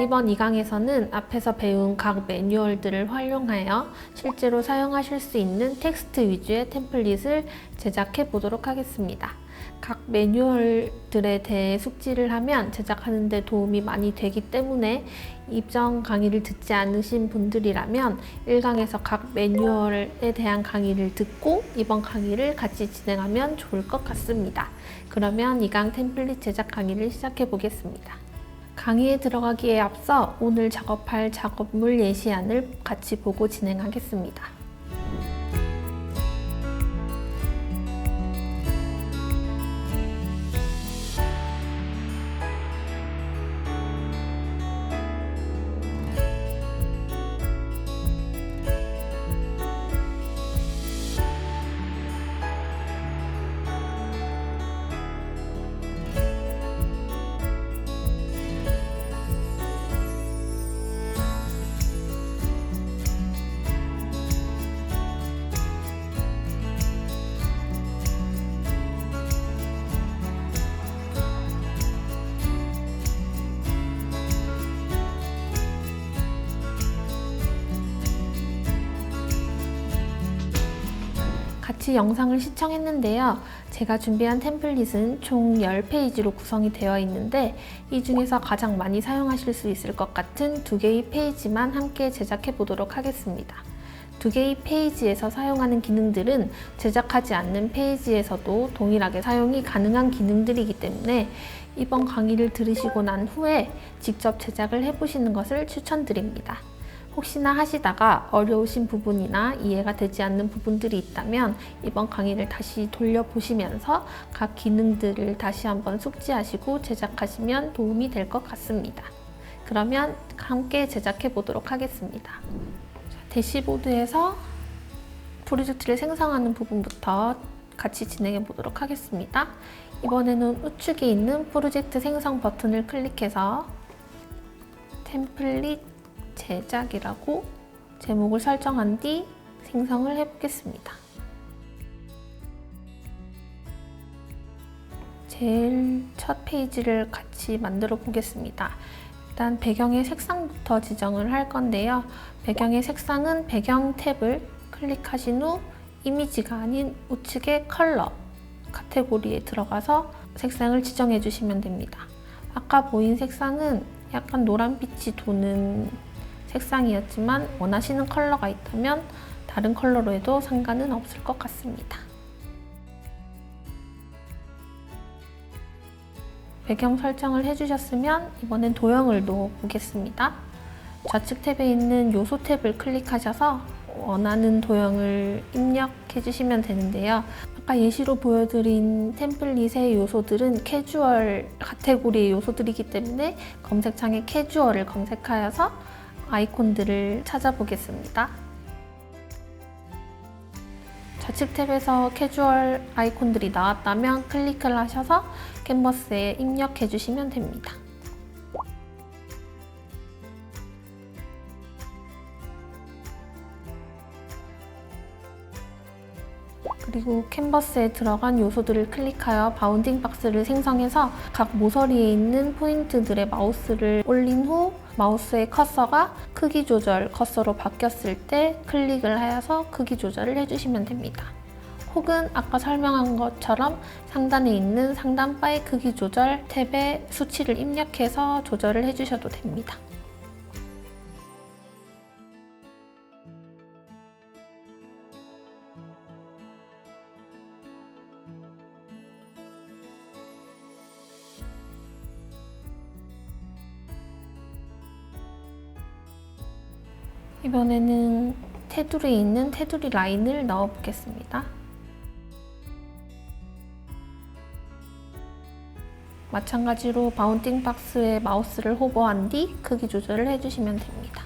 이번 2강에서는 앞에서 배운 각 매뉴얼들을 활용하여 실제로 사용하실 수 있는 텍스트 위주의 템플릿을 제작해 보도록 하겠습니다. 각 매뉴얼들에 대해 숙지를 하면 제작하는 데 도움이 많이 되기 때문에 입정 강의를 듣지 않으신 분들이라면 1강에서 각 매뉴얼에 대한 강의를 듣고 이번 강의를 같이 진행하면 좋을 것 같습니다. 그러면 2강 템플릿 제작 강의를 시작해 보겠습니다. 강의에 들어가기에 앞서 오늘 작업할 작업물 예시안을 같이 보고 진행하겠습니다. 같이 영상을 시청했는데요. 제가 준비한 템플릿은 총 10페이지로 구성이 되어 있는데 이 중에서 가장 많이 사용하실 수 있을 것 같은 두 개의 페이지만 함께 제작해 보도록 하겠습니다. 두 개의 페이지에서 사용하는 기능들은 제작하지 않는 페이지에서도 동일하게 사용이 가능한 기능들이기 때문에 이번 강의를 들으시고 난 후에 직접 제작을 해보시는 것을 추천드립니다. 혹시나 하시다가 어려우신 부분이나 이해가 되지 않는 부분들이 있다면 이번 강의를 다시 돌려보시면서 각 기능들을 다시 한번 숙지하시고 제작하시면 도움이 될 것 같습니다. 그러면 함께 제작해 보도록 하겠습니다. 자, 대시보드에서 프로젝트를 생성하는 부분부터 같이 진행해 보도록 하겠습니다. 이번에는 우측에 있는 프로젝트 생성 버튼을 클릭해서 템플릿 제작이라고 제목을 설정한 뒤 생성을 해보겠습니다. 제일 첫 페이지를 같이 만들어 보겠습니다. 일단 배경의 색상부터 지정을 할 건데요. 배경의 색상은 배경 탭을 클릭하신 후 이미지가 아닌 우측의 컬러 카테고리에 들어가서 색상을 지정해 주시면 됩니다. 아까 보인 색상은 약간 노란빛이 도는 색상이었지만 원하시는 컬러가 있다면 다른 컬러로 해도 상관은 없을 것 같습니다. 배경 설정을 해주셨으면 이번엔 도형을 넣어 보겠습니다. 좌측 탭에 있는 요소 탭을 클릭하셔서 원하는 도형을 입력해 주시면 되는데요. 아까 예시로 보여드린 템플릿의 요소들은 캐주얼 카테고리의 요소들이기 때문에 검색창에 캐주얼을 검색하여서 아이콘들을 찾아보겠습니다. 좌측 탭에서 캐주얼 아이콘들이 나왔다면 클릭을 하셔서 캔버스에 입력해 주시면 됩니다. 그리고 캔버스에 들어간 요소들을 클릭하여 바운딩 박스를 생성해서 각 모서리에 있는 포인트들의 마우스를 올린 후 마우스의 커서가 크기 조절 커서로 바뀌었을 때 클릭을 하여서 크기 조절을 해주시면 됩니다. 혹은 아까 설명한 것처럼 상단에 있는 상단 바의 크기 조절 탭에 수치를 입력해서 조절을 해주셔도 됩니다. 이번에는 테두리에 있는 테두리 라인을 넣어 보겠습니다. 마찬가지로 바운딩 박스에 마우스를 호버한 뒤 크기 조절을 해주시면 됩니다.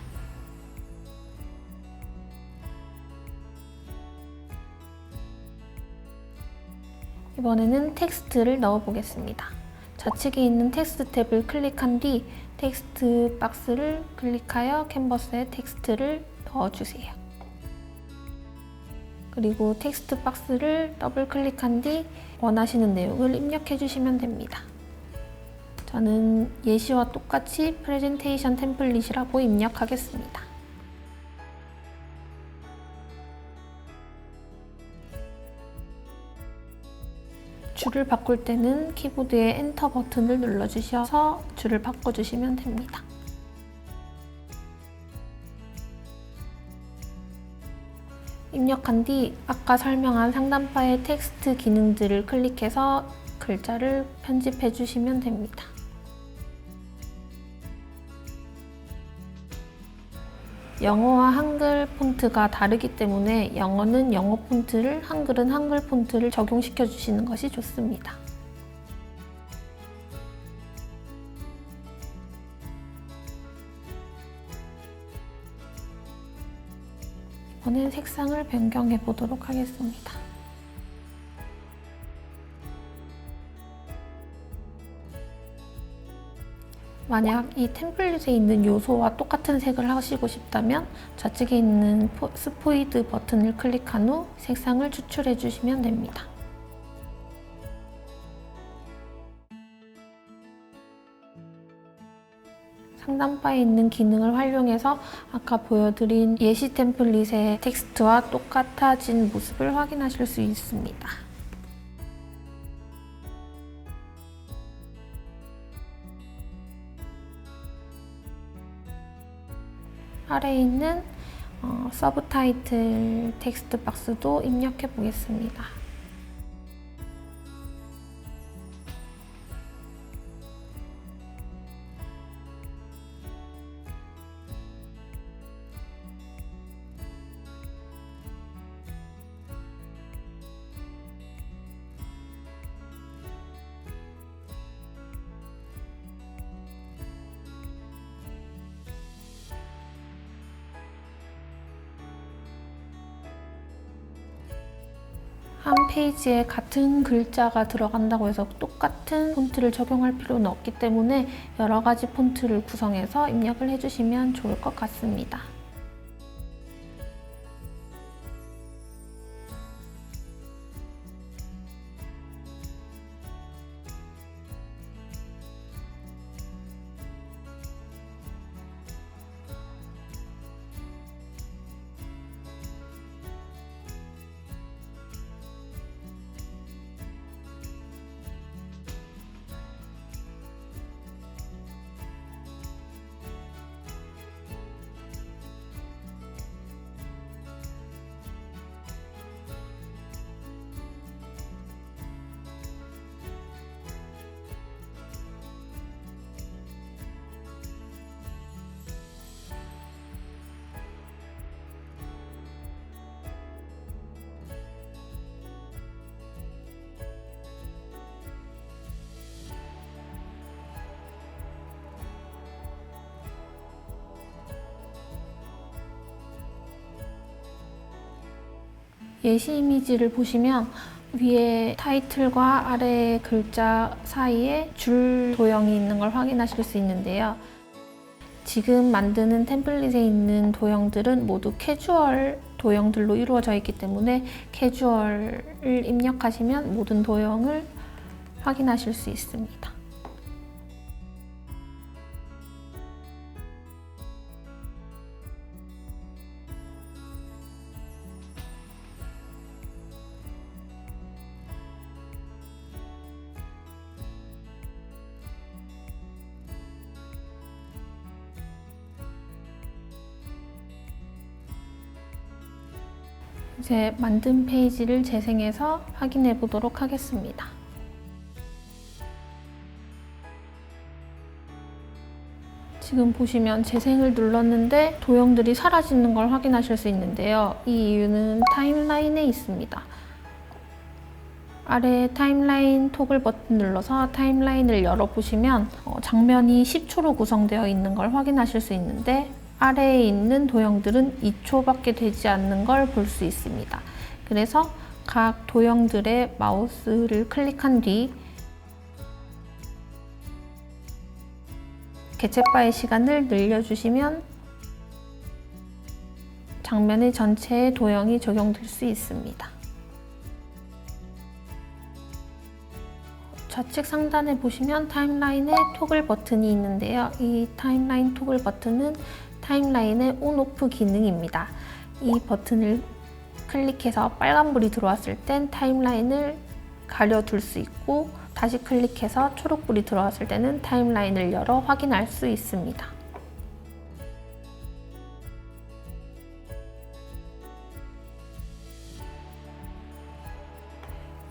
이번에는 텍스트를 넣어 보겠습니다. 좌측에 있는 텍스트 탭을 클릭한 뒤 텍스트 박스를 클릭하여 캔버스에 텍스트를 넣어주세요. 그리고 텍스트 박스를 더블 클릭한 뒤 원하시는 내용을 입력해 주시면 됩니다. 저는 예시와 똑같이 프레젠테이션 템플릿이라고 입력하겠습니다. 줄을 바꿀 때는 키보드의 엔터 버튼을 눌러주셔서 줄을 바꿔주시면 됩니다. 입력한 뒤 아까 설명한 상단바의 텍스트 기능들을 클릭해서 글자를 편집해 주시면 됩니다. 영어와 한글 폰트가 다르기 때문에 영어는 영어 폰트를, 한글은 한글 폰트를 적용시켜 주시는 것이 좋습니다. 이번엔 색상을 변경해 보도록 하겠습니다. 만약 이 템플릿에 있는 요소와 똑같은 색을 하시고 싶다면 좌측에 있는 포- 스포이드 버튼을 클릭한 후 색상을 추출해 주시면 됩니다. 상단바에 있는 기능을 활용해서 아까 보여드린 예시 템플릿의 텍스트와 똑같아진 모습을 확인하실 수 있습니다. 아래에 있는 어, 서브 타이틀 텍스트 박스도 입력해 보겠습니다. 한 페이지에 같은 글자가 들어간다고 해서 똑같은 폰트를 적용할 필요는 없기 때문에 여러 가지 폰트를 구성해서 입력을 해주시면 좋을 것 같습니다. 예시 이미지를 보시면 위에 타이틀과 아래 글자 사이에 줄 도형이 있는 걸 확인하실 수 있는데요. 지금 만드는 템플릿에 있는 도형들은 모두 캐주얼 도형들로 이루어져 있기 때문에 캐주얼을 입력하시면 모든 도형을 확인하실 수 있습니다. 제 만든 페이지를 재생해서 확인해 보도록 하겠습니다. 지금 보시면 재생을 눌렀는데 도형들이 사라지는 걸 확인하실 수 있는데요. 이 이유는 타임라인에 있습니다. 아래 타임라인 토글 버튼 눌러서 타임라인을 열어보시면 어, 장면이 10초로 구성되어 있는 걸 확인하실 수 있는데 아래에 있는 도형들은 2초밖에 되지 않는 걸 볼 수 있습니다. 그래서 각 도형들의 마우스를 클릭한 뒤 개체바의 시간을 늘려주시면 장면의 전체에 도형이 적용될 수 있습니다. 좌측 상단에 보시면 타임라인에 토글 버튼이 있는데요. 이 타임라인 토글 버튼은 타임라인의 온, 오프 기능입니다. 이 버튼을 클릭해서 빨간불이 들어왔을 땐 타임라인을 가려둘 수 있고 다시 클릭해서 초록불이 들어왔을 때는 타임라인을 열어 확인할 수 있습니다.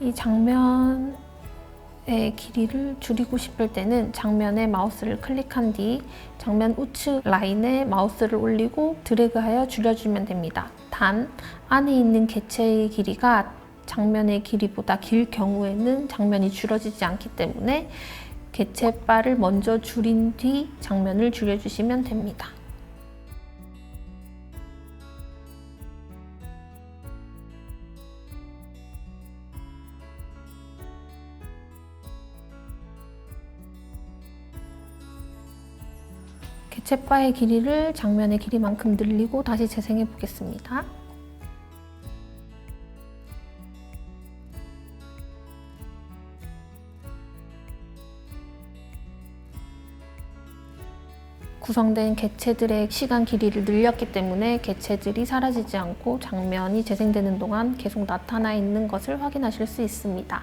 이 장면 의 길이를 줄이고 싶을 때는 장면에 마우스를 클릭한 뒤 장면 우측 라인에 마우스를 올리고 드래그하여 줄여주면 됩니다. 단 안에 있는 개체의 길이가 장면의 길이보다 길 경우에는 장면이 줄어지지 않기 때문에 개체 바를 먼저 줄인 뒤 장면을 줄여주시면 됩니다. 개체바의 길이를 장면의 길이만큼 늘리고 다시 재생해 보겠습니다. 구성된 개체들의 시간 길이를 늘렸기 때문에 개체들이 사라지지 않고 장면이 재생되는 동안 계속 나타나 있는 것을 확인하실 수 있습니다.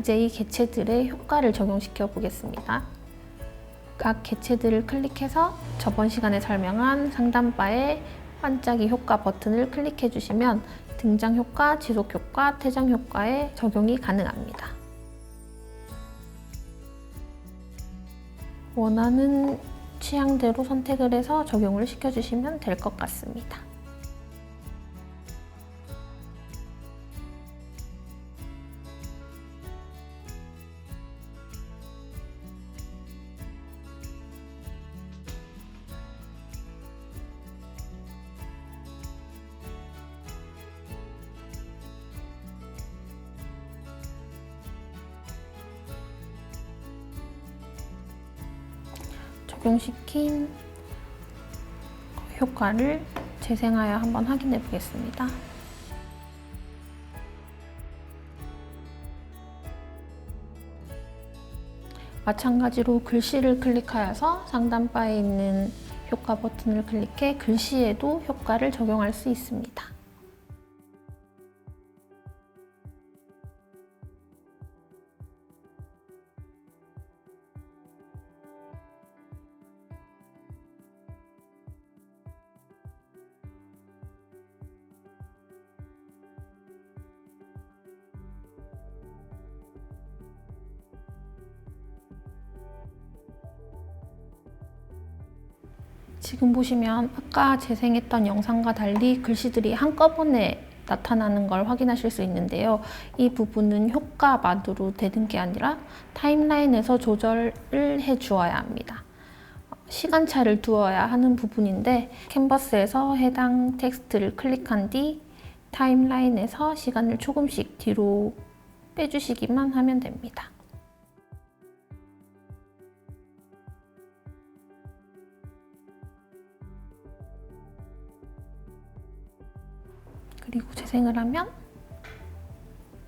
이제 이 개체들의 효과를 적용시켜 보겠습니다. 각 개체들을 클릭해서 저번 시간에 설명한 상단바의 반짝이 효과 버튼을 클릭해 주시면 등장 효과, 지속 효과, 퇴장 효과에 적용이 가능합니다. 원하는 취향대로 선택을 해서 적용을 시켜주시면 될 것 같습니다. 적용시킨 효과를 재생하여 한번 확인해 보겠습니다. 마찬가지로 글씨를 클릭하여서 상단바에 있는 효과 버튼을 클릭해 글씨에도 효과를 적용할 수 있습니다. 지금 보시면 아까 재생했던 영상과 달리 글씨들이 한꺼번에 나타나는 걸 확인하실 수 있는데요. 이 부분은 효과만으로 되는 게 아니라 타임라인에서 조절을 해 주어야 합니다. 시간차를 두어야 하는 부분인데 캔버스에서 해당 텍스트를 클릭한 뒤 타임라인에서 시간을 조금씩 뒤로 빼주시기만 하면 됩니다. 그리고 재생을 하면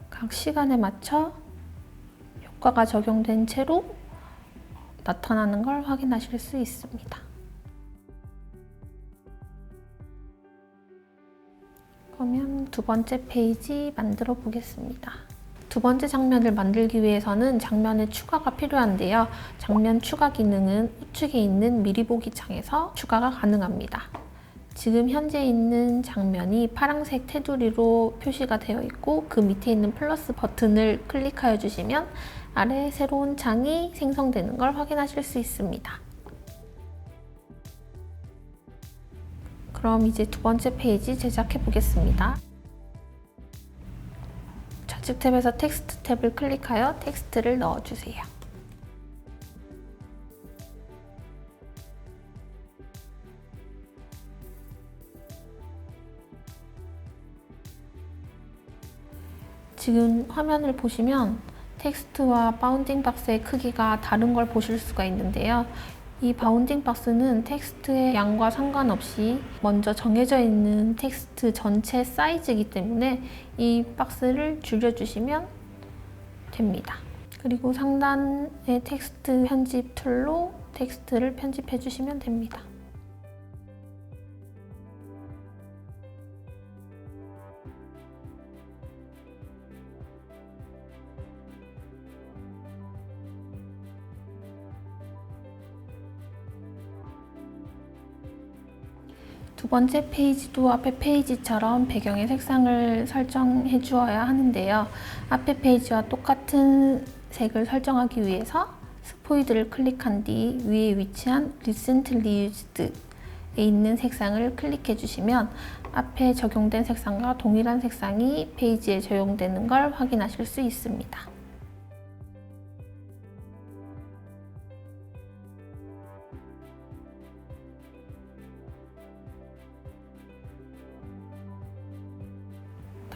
각 시간에 맞춰 효과가 적용된 채로 나타나는 걸 확인하실 수 있습니다. 그러면 두 번째 페이지 만들어 보겠습니다. 두 번째 장면을 만들기 위해서는 장면의 추가가 필요한데요. 장면 추가 기능은 우측에 있는 미리 보기 창에서 추가가 가능합니다. 지금 현재 있는 장면이 파란색 테두리로 표시가 되어 있고 그 밑에 있는 플러스 버튼을 클릭하여 주시면 아래 새로운 창이 생성되는 걸 확인하실 수 있습니다. 그럼 이제 두 번째 페이지 제작해 보겠습니다. 좌측 탭에서 텍스트 탭을 클릭하여 텍스트를 넣어주세요. 지금 화면을 보시면 텍스트와 바운딩 박스의 크기가 다른 걸 보실 수가 있는데요. 이 바운딩 박스는 텍스트의 양과 상관없이 먼저 정해져 있는 텍스트 전체 사이즈이기 때문에 이 박스를 줄여주시면 됩니다. 그리고 상단의 텍스트 편집 툴로 텍스트를 편집해 주시면 됩니다. 두 번째 페이지도 앞에 페이지처럼 배경의 색상을 설정해 주어야 하는데요. 앞에 페이지와 똑같은 색을 설정하기 위해서 스포이드를 클릭한 뒤 위에 위치한 Recently Used에 있는 색상을 클릭해 주시면 앞에 적용된 색상과 동일한 색상이 페이지에 적용되는 걸 확인하실 수 있습니다.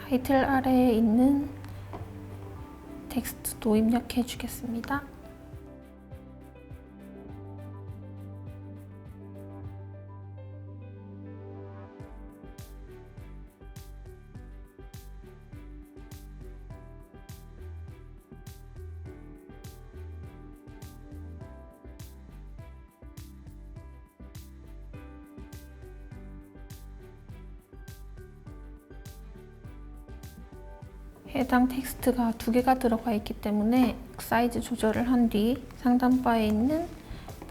타이틀 아래에 있는 텍스트도 입력해 주겠습니다. 해당 텍스트가 두 개가 들어가 있기 때문에 사이즈 조절을 한 뒤 상단바에 있는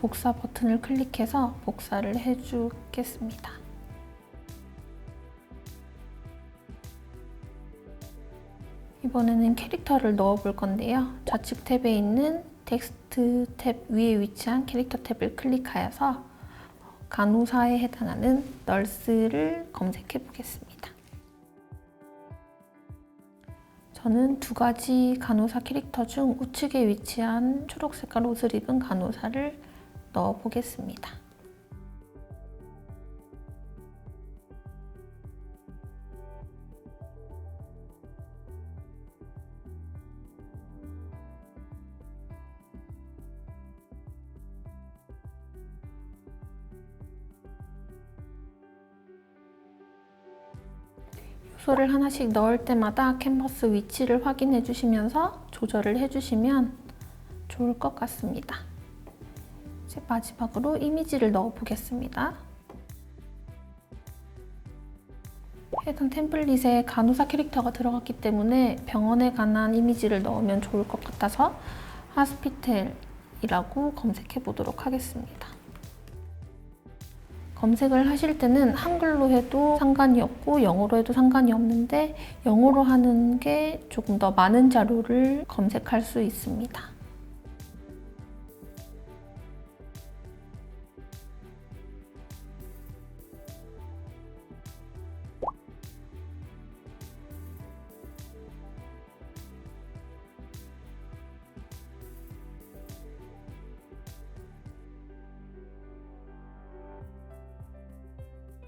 복사 버튼을 클릭해서 복사를 해주겠습니다. 이번에는 캐릭터를 넣어 볼 건데요. 좌측 탭에 있는 텍스트 탭 위에 위치한 캐릭터 탭을 클릭하여서 간호사에 해당하는 널스를 검색해 보겠습니다. 저는 두 가지 간호사 캐릭터 중 우측에 위치한 초록 색깔 옷을 입은 간호사를 넣어 보겠습니다. 요소를 하나씩 넣을 때마다 캔버스 위치를 확인해 주시면서 조절을 해 주시면 좋을 것 같습니다. 이제 마지막으로 이미지를 넣어 보겠습니다. 해당 템플릿에 간호사 캐릭터가 들어갔기 때문에 병원에 관한 이미지를 넣으면 좋을 것 같아서 하스피텔이라고 검색해 보도록 하겠습니다. 검색을 하실 때는 한글로 해도 상관이 없고 영어로 해도 상관이 없는데 영어로 하는 게 조금 더 많은 자료를 검색할 수 있습니다.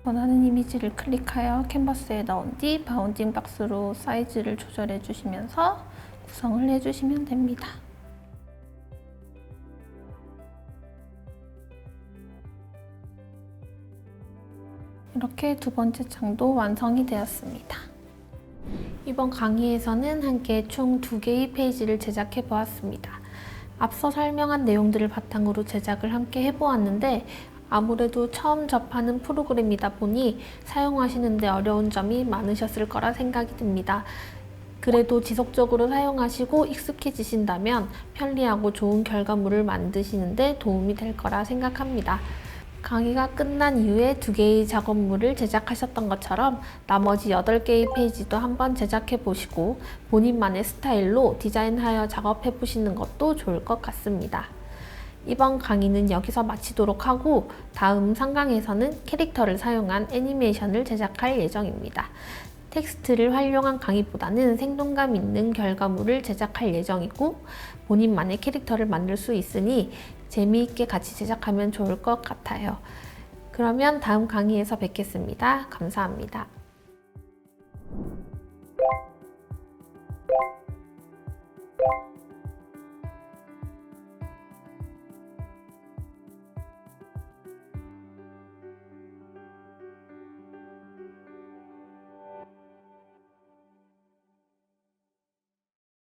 원하는 이미지를 클릭하여 캔버스에 넣은 뒤 바운딩 박스로 사이즈를 조절해 주시면서 구성을 해 주시면 됩니다. 이렇게 두 번째 장도 완성이 되었습니다. 이번 강의에서는 함께 총 두 개의 페이지를 제작해 보았습니다. 앞서 설명한 내용들을 바탕으로 제작을 함께 해보았는데 아무래도 처음 접하는 프로그램이다 보니 사용하시는데 어려운 점이 많으셨을 거라 생각이 듭니다. 그래도 지속적으로 사용하시고 익숙해지신다면 편리하고 좋은 결과물을 만드시는데 도움이 될 거라 생각합니다. 강의가 끝난 이후에 두 개의 작업물을 제작하셨던 것처럼 나머지 8개의 페이지도 한번 제작해 보시고 본인만의 스타일로 디자인하여 작업해 보시는 것도 좋을 것 같습니다. 이번 강의는 여기서 마치도록 하고 다음 상강에서는 캐릭터를 사용한 애니메이션을 제작할 예정입니다. 텍스트를 활용한 강의보다는 생동감 있는 결과물을 제작할 예정이고 본인만의 캐릭터를 만들 수 있으니 재미있게 같이 제작하면 좋을 것 같아요. 그러면 다음 강의에서 뵙겠습니다. 감사합니다.